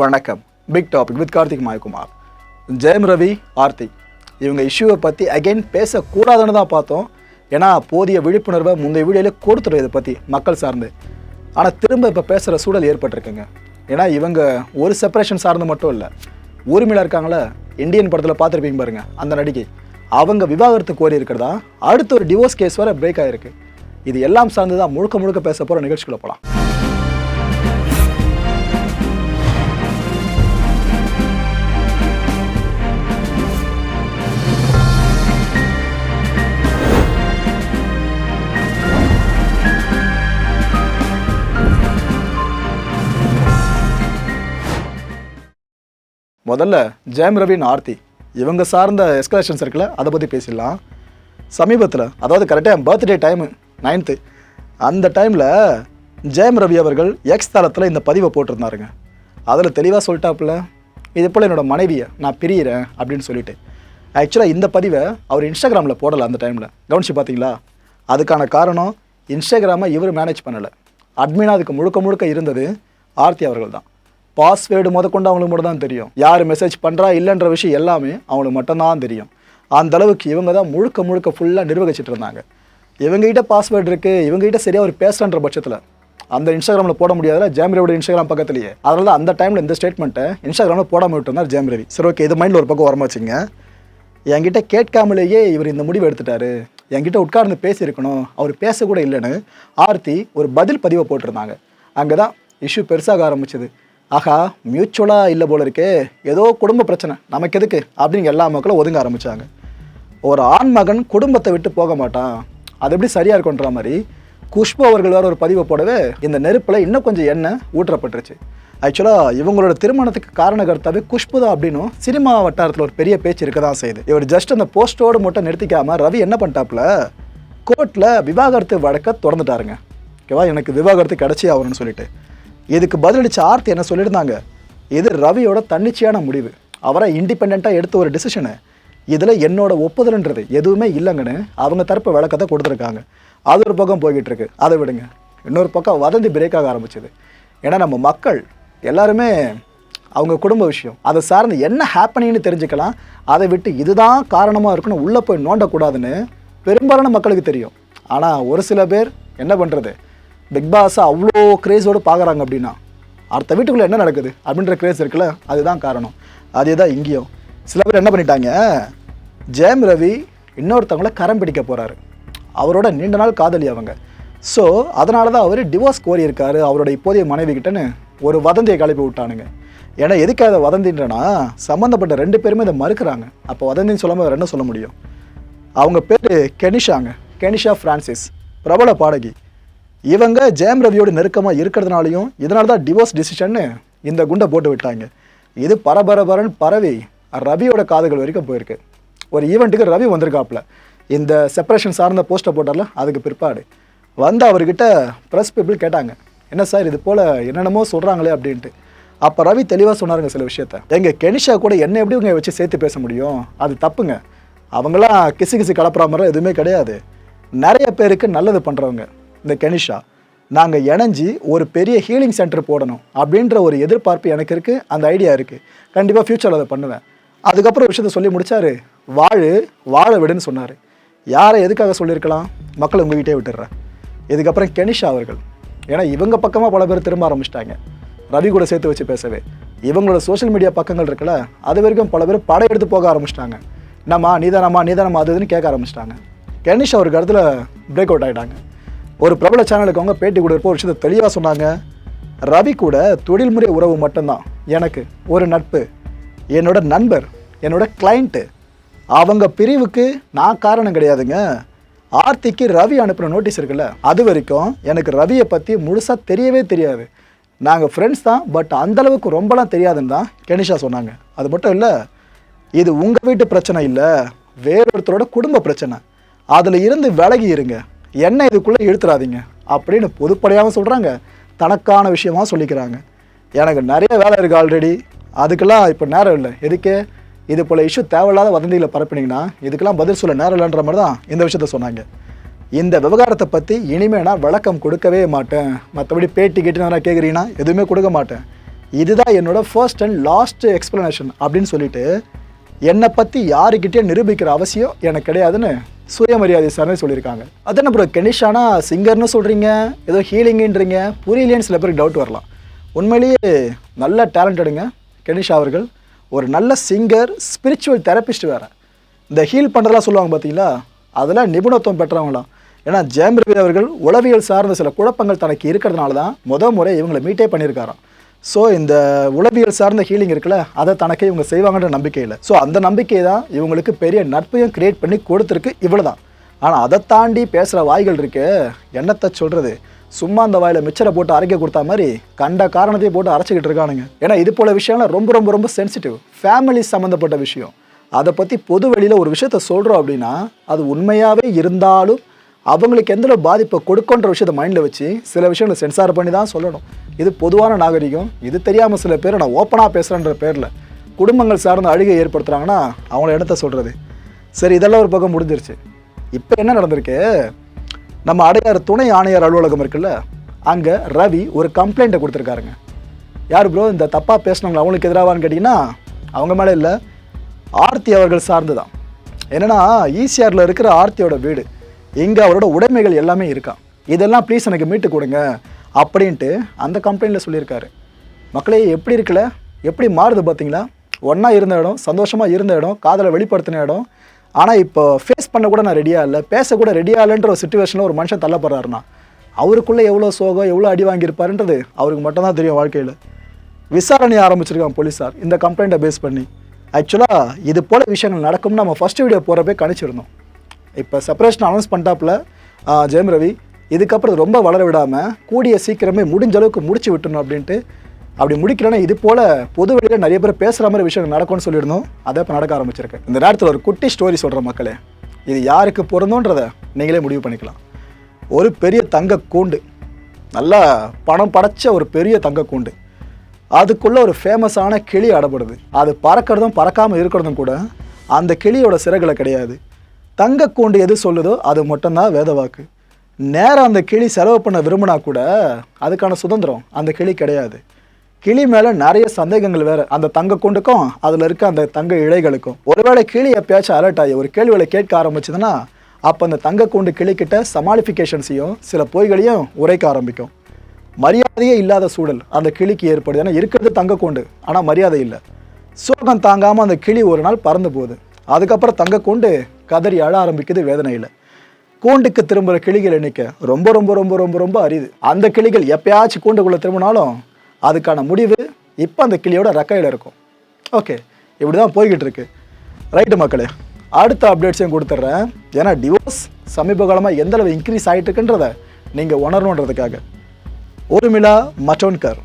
வணக்கம். Big topic with Karthik Mayakumar. Jayam Ravi Aarthi. இவங்க இஷ்யூவை பற்றி அகைன் பேசக்கூடாதுன்னு தான் பார்த்தோம். ஏன்னா போதிய விழிப்புணர்வை முந்தைய வீடியோவில் கொடுத்துடும் இதை பற்றி மக்கள் சார்ந்து. ஆனால் திரும்ப இப்போ பேசுகிற சூழல் ஏற்பட்டிருக்குங்க. ஏன்னா இவங்க ஒரு செப்பரேஷன் சார்ந்து மட்டும் இல்லை. ஊர்மிளா இருக்காங்களே இந்தியன் படத்தில் பார்த்துருப்பீங்க பாருங்கள் அந்த நடிகை. அவங்க விவாகரத்து கோரி இருக்கிறதா? அடுத்த ஒரு டிவோர்ஸ் கேஸ் வர பிரேக் ஆகிருக்கு இது எல்லாம் சார்ந்து தான் முழுக்க முழுக்க பேச போகிற நிகழ்ச்சிக்குள்ளே போகலாம் முதல்ல ஜெயம் ரவின் ஆர்த்தி. இவங்க சார்ந்த எஸ்கலேஷன்ஸ் இருக்குல்ல அதை பற்றி பேசிடலாம். சமீபத்தில் அதாவது கரெக்டாக என் பர்த்டே டைமு நைன்த்து அந்த டைமில் ஜெயம் ரவி அவர்கள் எக்ஸ் தளத்தில் இந்த பதிவை போட்டிருந்தாருங்க. அதில் தெளிவாக சொல்லிட்டாப்புல இது போல் என்னோட மனைவியை நான் பிரியிறேன் அப்படின்னு சொல்லிட்டு. ஆக்சுவலாக இந்த பதிவை அவர் இன்ஸ்டாகிராமில் போடலை அந்த டைமில் கவனிச்சு பார்த்தீங்களா அதுக்கான காரணம் இன்ஸ்டாகிராமை இவர் மேனேஜ் பண்ணலை. அட்மினா அதுக்கு முழுக்க முழுக்க இருந்தது ஆர்த்தி அவர்கள் தான் பாஸ்வேர்டு முதற்கொண்டு அவங்களுக்கு மட்டும் தான் தெரியும். யார் மெசேஜ் பண்ணுறா இல்லைன்ற விஷயம் எல்லாமே அவங்களுக்கு மட்டும்தான் தெரியும். அந்த அளவுக்கு இவங்க தான் முழுக்க முழுக்க ஃபுல்லாக நிர்வகிச்சிட்டு இருந்தாங்க. இவங்ககிட்ட பாஸ்வேர்டு இருக்குது இவங்ககிட்ட சரியாக ஒரு பேசுகிறன்ற பட்சத்தில் அந்த இன்ஸ்டாகிராமில் போட முடியாதுல ஜேம்ரவியோட இன்ஸ்டாகிராம் பக்கத்துலேயே. அதனால தான் அந்த டைமில் இந்த ஸ்டேட்மெண்ட்டை இன்ஸ்டாகிராமில் போடாமல் விட்டுருந்தார் ஜேம்ரவி சரி ஓகே இது மைண்டில் ஒரு பக்கம் வரமா என்கிட்ட கேட்காமலேயே இவர் இந்த முடிவு எடுத்துட்டாரு. என்கிட்ட உட்கார்ந்து பேசியிருக்கணும். அவர் பேசக்கூட இல்லைன்னு ஆர்த்தி ஒரு பதில் பதிவை போட்டிருந்தாங்க. அங்கே தான் இஷ்யூ பெருசாக ஆரம்பிச்சது. ஆஹா மியூச்சுவலாக இல்லை போல இருக்கே. ஏதோ குடும்ப பிரச்சனை. நமக்கு எதுக்கு? அப்படின்னு எல்லா மக்களும் ஒதுங்க ஆரம்பித்தாங்க ஒரு ஆண் மகன் குடும்பத்தை விட்டு போக மாட்டான். அது எப்படி சரியாக இருக்குன்ற மாதிரி குஷ்பு அவர்கள் வேறு ஒரு பதிவை போடவே இந்த நெருப்பில் இன்னும் கொஞ்சம் எண்ணெய் ஊற்றப்பட்டுருச்சு. ஆக்சுவலாக இவங்களோட திருமணத்துக்கு காரணகர்த்தாவே குஷ்பு தான் அப்படின்னும் சினிமா வட்டாரத்தில் ஒரு பெரிய பேச்சு இருக்க தான் செய்யுது. இவர் ஜஸ்ட் அந்த போஸ்டோடு மட்டும் நிறுத்திக்காமல் ரவி என்ன பண்ணிட்டாப்புல? கோர்ட்டில் விவாகரத்து வழக்க திறந்துட்டாருங்க ஓகேவா? எனக்கு விவாகரத்து கிடச்சி ஆகணும்னு சொல்லிட்டு. இதுக்கு பதிலளித்த ஆர்த்தி என்ன சொல்லியிருந்தாங்க? இது ரவியோட தன்னிச்சையான முடிவு. அவரை இண்டிபெண்ட்டாக எடுத்த ஒரு டிசிஷனு இதில் என்னோட ஒப்புதல்ன்றது எதுவுமே இல்லைங்கன்னு அவங்க தரப்பு விளக்கத்தை கொடுத்துருக்காங்க. அது ஒரு பக்கம் போய்கிட்டு இருக்கு அதை விடுங்க. இன்னொரு பக்கம் வதந்தி பிரேக் ஆக ஆரம்பிச்சது. ஏன்னா நம்ம மக்கள் எல்லாருமே அவங்க குடும்ப விஷயம். அதை சார்ந்து என்ன ஹேப்பனிங்னு தெரிஞ்சுக்கலாம். அதை விட்டு இதுதான் காரணமாக இருக்குன்னு உள்ளே போய் நோண்டக்கூடாதுன்னு பெரும்பாலான மக்களுக்கு தெரியும். ஆனால் ஒரு சில பேர் என்ன பண்ணுறது பிக் பாஸை அவ்வளோ கிரேஸோடு பார்க்குறாங்க அப்படின்னா அடுத்த வீட்டுக்குள்ளே என்ன நடக்குது அப்படின்ற கிரேஸ் இருக்குல்ல அதுதான் காரணம். அதே தான் இங்கேயும். சில பேர் என்ன பண்ணிட்டாங்க ஜெயம் ரவி இன்னொருத்தவங்கள கரம் பிடிக்க போகிறாரு அவரோட நீண்ட நாள் காதலி அவங்க. ஸோ அதனால தான் அவர் டிவோர்ஸ் கோரியிருக்காரு அவரோட இப்போதைய மனைவி கிட்டன்னு ஒரு வதந்தியை கிளப்பி விட்டானுங்க. ஏன்னா எதுக்கு அதை வதந்தின்றனா சம்மந்தப்பட்ட ரெண்டு பேருமே இதை மறுக்கிறாங்க. அப்போ வதந்தின்னு சொல்லாமல் வேறு என்ன சொல்ல முடியும்? அவங்க பேர் கெனிஷாங்க. கெனிஷா ஃப்ரான்சிஸ் பிரபல பாடகி. இவங்க ஜெயம் ரவியோட நெருக்கமாக இருக்கிறதுனாலையும் இதனால தான் டிவோர்ஸ் டிசிஷன்னு இந்த குண்டை போட்டு விட்டாங்க. இது பரபரபரன் பரவி ரவியோட காதுகள் வரைக்கும் போயிருக்கு. ஒரு ஈவெண்ட்டுக்கு ரவி வந்திருக்காப்புல. இந்த செப்பரேஷன் சார்ந்த போஸ்ட்டை போட்டார்ல அதுக்கு பிற்பாடு. வந்து அவர்கிட்ட ப்ரெஸ் பீப்புள் கேட்டாங்க. என்ன சார் இது போல் என்னென்னமோ சொல்கிறாங்களே அப்படின்ட்டு. அப்போ ரவி தெளிவாக சொன்னாருங்க சில விஷயத்த. எங்கள் கெனிஷா கூட என்ன எப்படி இவங்க வச்சு சேர்த்து பேச முடியும்? அது தப்புங்க. அவங்களாம் கிசு கிசு கலப்புற மாதிரிலாம் எதுவுமே கிடையாது. நிறைய பேருக்கு நல்லது பண்ணுறவங்க இந்த கெனிஷா நாங்கள் இணைஞ்சி ஒரு பெரிய ஹீலிங் சென்டர் போடணும் அப்படின்ற ஒரு எதிர்பார்ப்பு எனக்கு இருக்குது அந்த ஐடியா இருக்குது கண்டிப்பாக ஃப்யூச்சரில் அதை பண்ணுவேன். அதுக்கப்புறம் ஒரு விஷயத்த சொல்லி முடிச்சாரு வாழு வாழ விடுன்னு சொன்னார். யாரை எதுக்காக சொல்லியிருக்கலாம்? மக்கள் உங்ககிட்டே விட்டுடுறேன். இதுக்கப்புறம் கெனிஷா அவர்கள் ஏன்னா இவங்க பக்கமாக பல பேர் திரும்ப ஆரம்பிச்சிட்டாங்க. ரவி கூட சேர்த்து வச்சு பேசவே. இவங்களோட சோஷியல் மீடியா பக்கங்கள் இருக்குல்ல அது வரைக்கும் பல பேர் படம் எடுத்து போக ஆரம்பிச்சிட்டாங்க. நம்ம நீதானம்மா நீதானம்மா அது இதுன்னு கேட்க ஆரம்பிச்சிட்டாங்க. கெனிஷா ஒரு இடத்துல பிரேக் அவுட் ஆகிட்டாங்க ஒரு பிரபல சேனலுக்கு அவங்க பேட்டி கொடுக்குறப்போ ஒரு விஷயத்தை தெளிவாக சொன்னாங்க. ரவி கூட தொழில்முறை உறவு மட்டும்தான். எனக்கு ஒரு நட்பு. என்னோட நண்பர் என்னோட கிளைண்ட்டு அவங்க பிரிவுக்கு நான் காரணம் கிடையாதுங்க. ஆர்த்திக்கு ரவி அனுப்பின நோட்டீஸ் இருக்குல்ல அது வரைக்கும் எனக்கு ரவியை பற்றி முழுசாக தெரியவே தெரியாது. நாங்கள் ஃப்ரெண்ட்ஸ் தான் பட் அந்தளவுக்கு ரொம்பலாம் தெரியாதுன்னு தான் கெனிஷா சொன்னாங்க. அது மட்டும் இல்லை இது உங்கள் வீட்டு பிரச்சனை இல்லை வேறொருத்தரோட குடும்ப பிரச்சனை. அதில் இருந்து விலகி இருங்க. என்ன இதுக்குள்ளே இழுத்துறாதீங்க அப்படின்னு பொதுப்படையாகவும் சொல்கிறாங்க தனக்கான விஷயமாக சொல்லிக்கிறாங்க. எனக்கு நிறைய வேலை இருக்குது ஆல்ரெடி அதுக்கெல்லாம் இப்போ நேரம் இல்லை. எதுக்கு? இது போல் இஷ்யூ தேவையில்லாத வதந்திகளை பரப்பினீங்கன்னா இதுக்கெல்லாம் பதில் சொல்ல நேரம் இல்லைன்ற மாதிரி தான் இந்த விஷயத்த சொன்னாங்க. இந்த விவகாரத்தை பற்றி இனிமே நான் விளக்கம் கொடுக்கவே மாட்டேன். மற்றபடி பேட்டி கேட்டு நான் கேட்குறீங்கன்னா எதுவுமே கொடுக்க மாட்டேன். இதுதான் என்னோடய ஃபர்ஸ்ட் அண்ட் லாஸ்ட் எக்ஸ்ப்ளனேஷன் அப்படின்னு சொல்லிட்டு என்னை பற்றி யாருக்கிட்டே நிரூபிக்கிற அவசியம் எனக்கு கிடையாதுன்னு சுயமரியாதை சார்னு சொல்லியிருக்காங்க. அதான் அப்புறம் கெனிஷானா சிங்கர்னு சொல்கிறீங்க ஏதோ ஹீலிங்குன்றீங்க புரியலையேன்னு சில பேருக்கு டவுட் வரலாம். உண்மையிலேயே நல்ல டேலண்டடுங்க கெனிஷா அவர்கள். ஒரு நல்ல சிங்கர் ஸ்பிரிச்சுவல் தெரபிஸ்ட் வேறு. இந்த ஹீல் பண்ணுறதெல்லாம் சொல்லுவாங்க பார்த்தீங்களா? அதெல்லாம் நிபுணத்துவம் பெற்றவங்களாம். ஏன்னா ஜெயம் ரவி அவர்கள் உளவியல் சார்ந்த சில குழப்பங்கள் தனக்கு இருக்கிறதுனால தான் முத முறை இவங்களை மீட்டே பண்ணியிருக்காராம். ஸோ இந்த உளவியல் சார்ந்த ஹீலிங் இருக்குல்ல அதை தனக்கே இவங்க செய்வாங்கன்ற நம்பிக்கை இல்லை ஸோ அந்த நம்பிக்கை தான் இவங்களுக்கு பெரிய நட்பையும் கிரியேட் பண்ணி கொடுத்துருக்கு இவ்வளோ தான் ஆனால் அதை தாண்டி பேசுகிற வாய்கள் இருக்கு என்னத்தை சொல்கிறது சும்மா அந்த வாயில் மிச்சரை போட்டு அரைக்க கொடுத்தா மாதிரி கண்ட காரணத்தையும் போட்டு அரைச்சிக்கிட்டு இருக்கானுங்க. ஏன்னா இது போல விஷயம்லாம் ரொம்ப ரொம்ப ரொம்ப சென்சிட்டிவ் ஃபேமிலி சம்மந்தப்பட்ட விஷயம். அதை பற்றி பொது வெளியில் ஒரு விஷயத்த சொல்கிறோம் அப்படின்னா அது உண்மையாகவே இருந்தாலும் அவங்களுக்கு எந்த பாதிப்பை கொடுக்கன்ற விஷயத்த மைண்டில் வச்சு சில விஷயங்களை சென்சார் பண்ணி தான் சொல்லணும். இது பொதுவான நாகரிகம். இது தெரியாமல் சில பேர் நான் ஓப்பனாக பேசுகிறேன்ற பேரில் குடும்பங்கள் சார்ந்த அழுகை ஏற்படுத்துகிறாங்கன்னா அவங்கள இடத்த சொல்கிறது சரி இதெல்லாம் ஒரு பக்கம் முடிஞ்சிருச்சு. இப்போ என்ன நடந்திருக்கு? நம்ம அடையார் துணை ஆணையர் அலுவலகம் இருக்குல்ல அங்கே ரவி ஒரு கம்ப்ளைண்ட்டை கொடுத்துருக்காருங்க. யார் ப்ரோ இந்த தப்பாக பேசினவங்க அவங்களுக்கு எதிராவான்னு கேட்டிங்கன்னா அவங்க மேலே இல்லை ஆர்த்தி அவர்கள் சார்ந்து தான் என்னன்னா ஈசிஆரில் இருக்கிற ஆர்த்தியோட வீடு. இங்கே அவரோட உடைமைகள் எல்லாமே இருக்கான் இதெல்லாம் ப்ளீஸ் எனக்கு மீட்டு கொடுங்க அப்படின்ட்டு அந்த கம்ப்ளைண்ட்டில் சொல்லியிருக்காரு. மக்களே எப்படி இருக்கல எப்படி மாறுது பார்த்தீங்களா ஒன்றா இருந்த இடம் சந்தோஷமாக இருந்த இடம் காதலை வெளிப்படுத்தின இடம். ஆனால் இப்போ ஃபேஸ் பண்ண கூட நான் ரெடியாக இல்லை பேசக்கூட ரெடியாக இல்லைன்ற ஒரு சுச்சுவேஷனில் ஒரு மனுஷன் தள்ளப்படுறாருனா அவருக்குள்ளே எவ்வளோ சோகம் எவ்வளோ அடி வாங்கியிருப்பாருன்றது அவருக்கு மட்டும்தான் தெரியும் வாழ்க்கையில். விசாரணை ஆரம்பிச்சிருக்கான் போலீஸார் இந்த கம்ப்ளைண்ட்டை பேஸ் பண்ணி. ஆக்சுவலாக இது போல விஷயங்கள் நடக்கும்னு நம்ம ஃபஸ்ட் வீடியோ போகிறப்பே கணிச்சிருந்தோம். இப்போ செப்பரேஷன் அனௌன்ஸ் பண்ணிட்டாப்புல ஜெயம் ரவி இதுக்கப்புறம் ரொம்ப வளர விடாமல் கூடிய சீக்கிரமே முடிஞ்ச அளவுக்கு முடிச்சு விட்டணும் அப்படின்ட்டு அப்படி முடிக்கலன்னா இது போல் பொது வெளியில் நிறைய பேர் பேசுகிற மாதிரி விஷயங்கள் நடக்கும்னு சொல்லியிருந்தோம். அதை இப்போ நடக்க ஆரம்பிச்சிருக்கு. இந்த நேரத்தில் ஒரு குட்டி ஸ்டோரி சொல்கிற மக்களே. இது யாருக்கு பிறந்தோன்றத நீங்களே முடிவு பண்ணிக்கலாம். ஒரு பெரிய தங்க கூண்டு. நல்லா பணம் படைச்ச ஒரு பெரிய தங்க கூண்டு. அதுக்குள்ளே ஒரு ஃபேமஸான கிளி அடப்படுது. அது பறக்கிறதும் பறக்காமல் இருக்கிறதும் கூட அந்த கிளியோட சிறகுல கிடையாது. தங்க கூண்டு எது சொல்லுதோ அது மட்டும்தான் வேத வாக்கு நேரம் அந்த கிளி செலவு பண்ண விரும்பினா கூட அதுக்கான சுதந்திரம் அந்த கிளி கிடையாது. கிளி மேலே நிறைய சந்தேகங்கள் வேறு. அந்த தங்க கூண்டுக்கும் அதில் இருக்க அந்த தங்க இழைகளுக்கும். ஒருவேளை கிளி எப்பயாச்சும் அலர்ட் ஆகி ஒரு கேள்விகளை கேட்க ஆரம்பிச்சதுன்னா அப்போ அந்த தங்க கூண்டு கிளிக்கிட்ட சமாளிஃபிகேஷன்ஸையும் சில பொய்களையும் உரைக்க ஆரம்பிக்கும். மரியாதையே இல்லாத சூழல் அந்த கிளிக்கு ஏற்படுது. ஏன்னா இருக்கிறது தங்க கூண்டு ஆனால் மரியாதை இல்லை. சோகம் தாங்காமல் அந்த கிளி ஒரு நாள் பறந்து போகுது. அதுக்கப்புறம் தங்க கூண்டு கதறி அழ ஆரம்பிக்குது வேதனையில். கூண்டுக்கு திரும்புகிற கிளிகள் எண்ணிக்கை ரொம்ப ரொம்ப ரொம்ப ரொம்ப ரொம்ப அரிது. அந்த கிளிகள் எப்பயாச்சும் கூண்டுக்குள்ளே திரும்பினாலும் அதுக்கான முடிவு இப்போ அந்த கிளியோட ரெக்கையில் இருக்கும். ஓகே இப்படி தான் போய்கிட்டு இருக்கு. ரைட்டு மக்களே அடுத்த அப்டேட்ஸையும் கொடுத்துட்றேன். ஏன்னா டிவோர்ஸ் சமீப காலமாக எந்தளவு இன்க்ரீஸ் ஆகிட்டு இருக்குன்றத நீங்கள் உணரணுன்றதுக்காக. ஊர்மிளா மட்டோன்கர்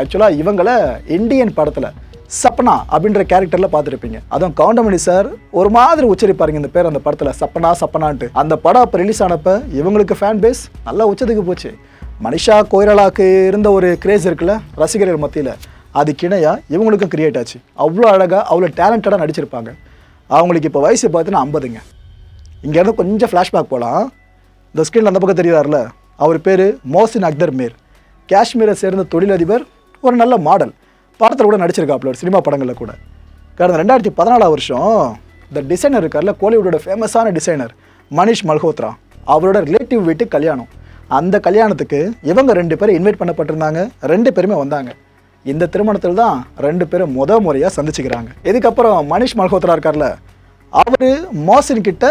ஆக்சுவலாக இவங்கள இந்தியன் படத்தில் சப்னா அப்படின்ற கேரக்டரில் பார்த்துருப்பீங்க. அதுவும் கவுண்டமணி சார் ஒரு மாதிரி உச்சரிப்பாருங்க இந்த பேர் அந்த படத்தில். சப்பனா சப்பனான்ட்டு. அந்த படம் அப்போ ரிலீஸ் ஆனப்போ இவங்களுக்கு ஃபேன் பேஸ் நல்லா உச்சத்துக்கு போச்சு. மனிஷா கோயிரலாக்கு இருந்த ஒரு கிரேஸ் இருக்குல்ல ரசிகர்கள் மத்தியில். அது கிணையா இவங்களுக்கும் கிரியேட் ஆச்சு. அவ்வளோ அழகாக அவ்வளோ டேலண்டடாக நடிச்சிருப்பாங்க. அவங்களுக்கு இப்போ வயசு பார்த்தீங்கன்னா ஐம்பதுங்க. இங்கேருந்து கொஞ்சம் ஃப்ளாஷ்பேக் போகலாம் இந்த ஸ்க்ரீனில் அந்த பக்கம் தெரியுறாருல அவர் பேர் மோசின் அக்தர் மீர். காஷ்மீரை சேர்ந்த தொழிலதிபர் ஒரு நல்ல மாடல் படத்தில் கூட நடிச்சிருக்காப்புல ஒரு சினிமா படங்களில் கூட. கடந்த ரெண்டாயிரத்தி பதினாலாம் வருஷம் இந்த டிசைனர் இருக்கார்ல கோலிவுட்டோட ஃபேமஸான டிசைனர் மனிஷ் மல்ஹோத்ரா. அவரோட ரிலேட்டிவ் வீட்டு கல்யாணம். அந்த கல்யாணத்துக்கு இவங்க ரெண்டு பேரும் இன்வைட் பண்ணப்பட்டிருந்தாங்க. ரெண்டு பேருமே வந்தாங்க. இந்த திருமணத்தில் தான் ரெண்டு பேரும் முத முறையாக சந்திச்சுக்கிறாங்க. இதுக்கப்புறம் மனிஷ் மல்ஹோத்ரா இருக்கார்ல அவர் மோசின் கிட்ட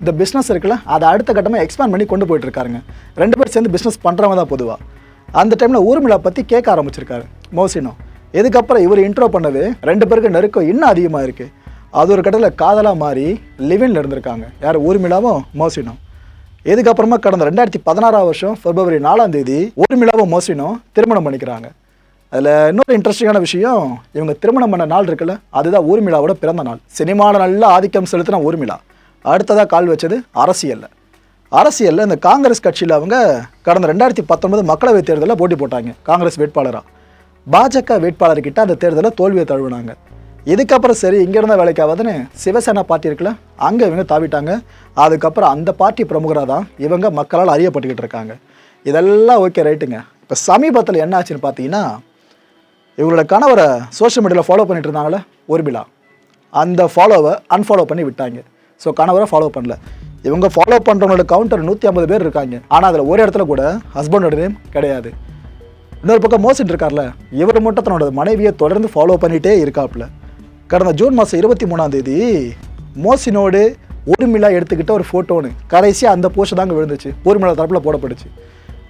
இந்த பிஸ்னஸ் இருக்குல்ல அதை அடுத்த கட்டமாக எக்ஸ்பேண்ட் பண்ணி கொண்டு போயிட்டு இருக்காருங்க ரெண்டு பேர் சேர்ந்து பிஸ்னஸ் பண்ணுறவங்க தான் பொதுவாக அந்த டைமில் ஊர்மிளா பற்றி கேட்க ஆரம்பிச்சிருக்காரு மோசினும் இதுக்கப்புறம் இவர் இன்ட்ரோ பண்ணவே ரெண்டு பேருக்கு நெருக்கம் இன்னும் அதிகமாக இருக்குது அது ஒரு கட்டத்தில் காதலாக மாறி லிவின்ல இருந்திருக்காங்க. யார்? ஊர்மிளாவும் மோசினும். இதுக்கப்புறமா கடந்த ரெண்டாயிரத்தி பதினாறாம் வருஷம் பிப்ரவரி நாலாம் தேதி ஊர்மிளாவும் மோசினும் திருமணம் பண்ணிக்கிறாங்க. அதில் இன்னொரு இன்ட்ரெஸ்டிங்கான விஷயம் இவங்க திருமணம் பண்ண நாள் இருக்குல்ல அதுதான் ஊர்மிளாவோட பிறந்த நாள். சினிமாவில் நல்ல ஆதிக்கம் செலுத்தின ஊர்மிளா அடுத்ததாக கால் வச்சது அரசியலில். அரசியலில் இந்த காங்கிரஸ் கட்சியில் அவங்க கடந்த ரெண்டாயிரத்தி பத்தொன்பது மக்களவைத் தேர்தலில் போட்டி போட்டாங்க காங்கிரஸ் வேட்பாளராக பாஜக வேட்பாளர்கிட்ட அந்த தேர்தலில் தோல்வியை தழுவினாங்க. இதுக்கப்புறம் சரி இங்கே இருந்த வேலைக்காவதுன்னு சிவசேனா பார்ட்டி இருக்குல்ல அங்கே இவங்க தாவிட்டாங்க. அதுக்கப்புறம் அந்த பார்ட்டி பிரமுகராக தான் இவங்க மக்களால் அறியப்பட்டுக்கிட்டு இருக்காங்க. இதெல்லாம் ஓகே ரைட்டுங்க. இப்போ சமீபத்தில் என்ன ஆச்சுன்னு பார்த்தீங்கன்னா இவங்களோட கணவரை சோஷியல் மீடியாவில் ஃபாலோ பண்ணிட்டு இருந்தாங்களே ஊர்மிளா அந்த ஃபாலோவை அன்ஃபாலோ பண்ணி விட்டாங்க. ஸோ கணவரை ஃபாலோ பண்ணல. இவங்க ஃபாலோ பண்ணுறவங்களோட கவுண்டர் நூற்றி ஐம்பது பேர் இருக்காங்க. ஆனால் அதில் ஒரு இடத்துல கூட ஹஸ்பண்டோட நேம் கிடையாது. இன்னொரு பக்கம் மோசின் இருக்கார்ல இவர் மட்டும் தன்னோட மனைவியை தொடர்ந்து ஃபாலோ பண்ணிகிட்டே இருக்காப்புல. கடந்த ஜூன் மாதம் இருபத்தி மூணாம் தேதி மோசினோடு ஊர்மிளா எடுத்துக்கிட்ட ஒரு ஃபோட்டோன்னு கடைசியாக அந்த போஸ்ட் தாங்க விழுந்துச்சு. ஊர்மிளா தரப்பில் போடப்பட்டுச்சு.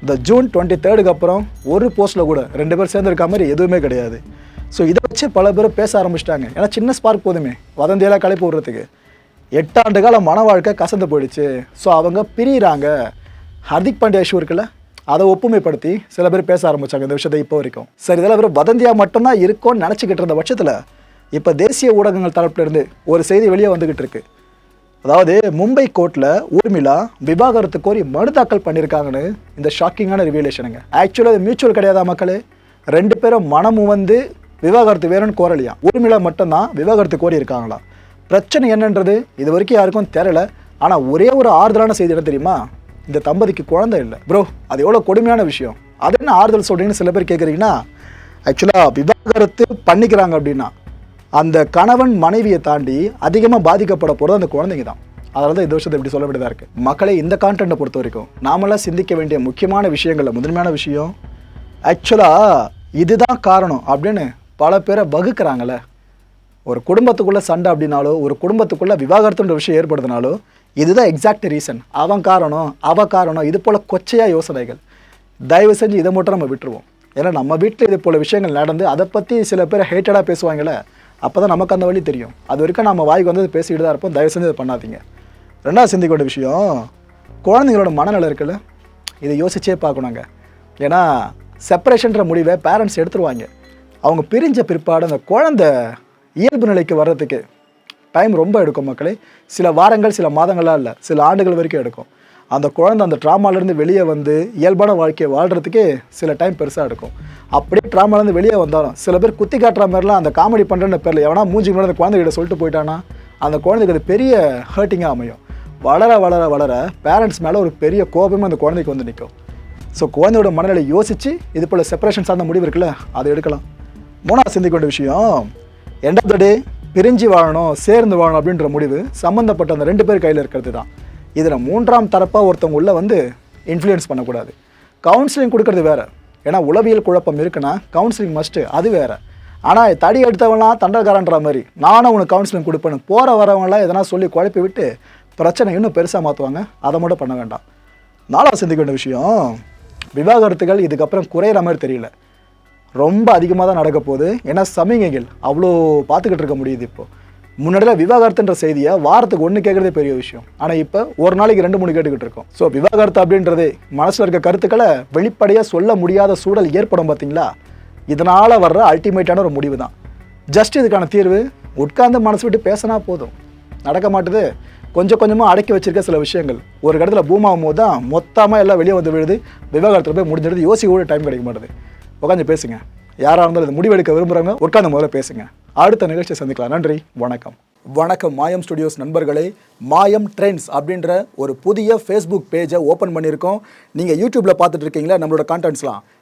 இந்த ஜூன் டுவெண்ட்டி தேர்டுக்கு அப்புறம் ஒரு போஸ்ட்டில் கூட ரெண்டு பேர் சேர்ந்துருக்க மாதிரி எதுவுமே கிடையாது. ஸோ இதை வச்சு பல பேர் பேச ஆரம்பிச்சிட்டாங்க. ஏன்னா சின்ன ஸ்பார்க் போதுமே வதந்தியெல்லாம் கலைப்பு விடுறதுக்கு. எட்டாண்டு கால மன வாழ்க்கை கசந்து போயிடுச்சு. ஸோ அவங்க பிரியிறாங்க. ஹர்திக் பாண்டியா இஷ்யூ இருக்குல்ல? அதை ஒப்புமைப்படுத்தி சில பேர் பேச ஆரம்பித்தாங்க இந்த விஷயத்தை இப்போ வரைக்கும். சரி இதெல்லாம் வெறும் வதந்தியாக மட்டும்தான் இருக்கும்னு நினச்சிக்கிட்டு இருந்த பட்சத்தில் இப்போ தேசிய ஊடகங்கள் தரப்புலேருந்து ஒரு செய்தி வெளியே வந்துக்கிட்டு இருக்கு. அதாவது மும்பை கோர்ட்டில் ஊர்மிளா விவாகரத்து கோரி மனு தாக்கல் பண்ணியிருக்காங்கன்னு இந்த ஷாக்கிங்கான ரிவியலேஷனுங்க ஆக்சுவலாக அது மியூச்சுவல் கிடையாதா மக்களே? ரெண்டு பேரும் மனமும் வந்து விவாகரத்து வேணும்னு கோரலையா? ஊர்மிளா மட்டும்தான் விவாகரத்து கோரி இருக்காங்களா பிரச்சனை என்னன்றது இது வரைக்கும் யாருக்கும் தெரியல. ஆனால் ஒரே ஒரு ஆறுதலான செய்தி என்ன தெரியுமா? இந்த தம்பதிக்கு குழந்தை இல்லை. ப்ரோ அது எவ்வளோ கொடுமையான விஷயம். அது என்ன ஆறுதல் சொல்கிறீங்கன்னு சில பேர் கேட்குறீங்கன்னா ஆக்சுவலாக விவாகரத்து பண்ணிக்கிறாங்க அப்படின்னா அந்த கணவன் மனைவியை தாண்டி அதிகமாக பாதிக்கப்பட போகிறது அந்த குழந்தைங்க தான். அதனால தான் இந்த வருஷத்தை இப்படி சொல்ல வேண்டியதாக இருக்குது மக்களை இந்த கான்டென்ட்டை பொறுத்த வரைக்கும் நாமெல்லாம் சிந்திக்க வேண்டிய முக்கியமான விஷயங்களில் முதன்மையான விஷயம் ஆக்சுவலாக இதுதான் காரணம் அப்படின்னு பல பேரை வகுக்கிறாங்களே ஒரு குடும்பத்துக்குள்ளே சண்டை அப்படின்னாலோ ஒரு குடும்பத்துக்குள்ளே விவாகரத்துன்ற விஷயம் ஏற்படுதுனாலோ இதுதான் எக்ஸாக்ட் ரீசன் அவன் காரணம் அவ காரணம் இது போல் கொச்சையாக யோசனைகள். தயவு செஞ்சு இதை மட்டும் நம்ம விட்டுருவோம். ஏன்னா நம்ம வீட்டில் இது போல் விஷயங்கள் நடந்து அதை பற்றி சில பேர் ஹேட்டடாக பேசுவாங்களே அப்போ தான் நமக்கு அந்த வழி தெரியும். அது வரைக்கும் நம்ம வாய்க்கு வந்து பேசிக்கிட்டு தான் இருப்போம். தயவு செஞ்சு இதை பண்ணாதீங்க. ரெண்டாவது சிந்திக்கொண்ட விஷயம் குழந்தைங்களோட மனநிலை இருக்குல்ல இதை யோசிச்சே பார்க்கணுங்க ஏன்னா செப்பரேஷன்ற முடிவை பேரண்ட்ஸ் எடுத்துருவாங்க. அவங்க பிரிஞ்ச பிற்பாடு அந்த குழந்தை இயல்பு நிலைக்கு வர்றதுக்கு டைம் ரொம்ப எடுக்கும் மக்களே. சில வாரங்கள் சில மாதங்களாக இல்லை. சில ஆண்டுகள் வரைக்கும் எடுக்கும். அந்த குழந்தை அந்த ட்ராமாலேருந்து வெளியே வந்து இயல்பான வாழ்க்கையை வாழ்கிறதுக்கே சில டைம் பெருசாக எடுக்கும். அப்படியே ட்ராமாலேருந்து வெளியே வந்தாலும் சில பேர் குத்தி காட்டுற மாதிரிலாம் அந்த காமெடி பண்ணுறேன்னு பேரில் எவனா மூஞ்சி முன்னாடி அந்த குழந்தைகிட்ட சொல்லிட்டு போயிட்டானா அந்த குழந்தைக்கு அது பெரிய ஹர்ட்டிங்காக அமையும். வளர வளர வளர பேரண்ட்ஸ் மேலே ஒரு பெரிய கோபமே அந்த குழந்தைக்கு வந்து நிற்கும். ஸோ குழந்தையோட மனநிலை யோசித்து இது போல் செப்பரேஷன் சார்ந்த முடிவு இருக்குல்ல அதை எடுக்கலாம். மூணாவது சிந்திக்க வேண்டிய விஷயம் எண்ட் ஆஃப் த டே பிரிஞ்சு வாழணும் சேர்ந்து வாழணும் அப்படின்ற முடிவு சம்மந்தப்பட்ட அந்த ரெண்டு பேர் கையில் இருக்கிறது தான். இதில் மூன்றாம் தரப்பாக ஒருத்தவங்க உள்ள வந்து இன்ஃப்ளூயன்ஸ் பண்ணக்கூடாது. கவுன்சிலிங் கொடுக்கறது வேற. ஏன்னா உளவியல் குழப்பம் இருக்குன்னா கவுன்சிலிங் மஸ்ட்டு அது வேறு. ஆனால் தடி எடுத்தவங்களாம் தண்டக்காரன்ற மாதிரி நானும் உனக்கு கவுன்சிலிங் கொடுப்பேன்னு போகிற வரவங்களாம் எதனா சொல்லி குழப்பி விட்டு பிரச்சனை இன்னும் பெருசாக மாற்றுவாங்க அதை மட்டும் பண்ண வேண்டாம். நாலாவது சிந்திக்க வேண்டிய விஷயம் விவாகரத்துகள் இதுக்கப்புறம் குறையிற மாதிரி தெரியல. ரொம்ப அதிகமாக தான் நடக்க போகுது. ஏன்னா சமிகைகள் அவ்வளோ பார்த்துக்கிட்டு இருக்க முடியுது இப்போ. முன்னாடியில் விவாகரத்துன்ற செய்தியை வாரத்துக்கு ஒன்று கேட்குறதே பெரிய விஷயம். ஆனால் இப்போ ஒரு நாளைக்கு ரெண்டு மூணு கேட்டுக்கிட்டு இருக்கோம். ஸோ விவாகரத்து அப்படின்றதே மனசில் இருக்க கருத்துக்களை வெளிப்படையாக சொல்ல முடியாத சூழல் ஏற்படும் பார்த்தீங்களா இதனால் வர்ற அல்டிமேட்டான ஒரு முடிவு தான். ஜஸ்ட் இதுக்கான தீர்வு உட்கார்ந்து மனசு விட்டு பேசினா போதும். நடக்க மாட்டுது. கொஞ்சம் கொஞ்சமாக அடக்கி வச்சிருக்க சில விஷயங்கள். ஒரு இடத்துல பூமாகும் போது தான் மொத்தமாக எல்லாம் வெளியே வந்து விழுது. விவாகரத்தில் போய் முடிஞ்சிடுது. யோசிக்க கூட டைம் கிடைக்க மாட்டுது. உட்காந்து பேசுங்க. யாராக இருந்தாலும் இது முடிவெடுக்க விரும்புகிறவங்க உட்காந்து முதல்ல பேசுங்க. அடுத்த நிகழ்ச்சியை சந்திக்கலாம். நன்றி வணக்கம். வணக்கம் மாயம் ஸ்டுடியோஸ் நண்பர்களே. மாயம் ட்ரெண்ட்ஸ் அப்படின்ற ஒரு புதிய ஃபேஸ்புக் பேஜை ஓப்பன் பண்ணியிருக்கோம். நீங்கள் யூடியூப்பில் பார்த்துட்டு இருக்கீங்களா? நம்மளோட கான்டென்ட்ஸ்லாம்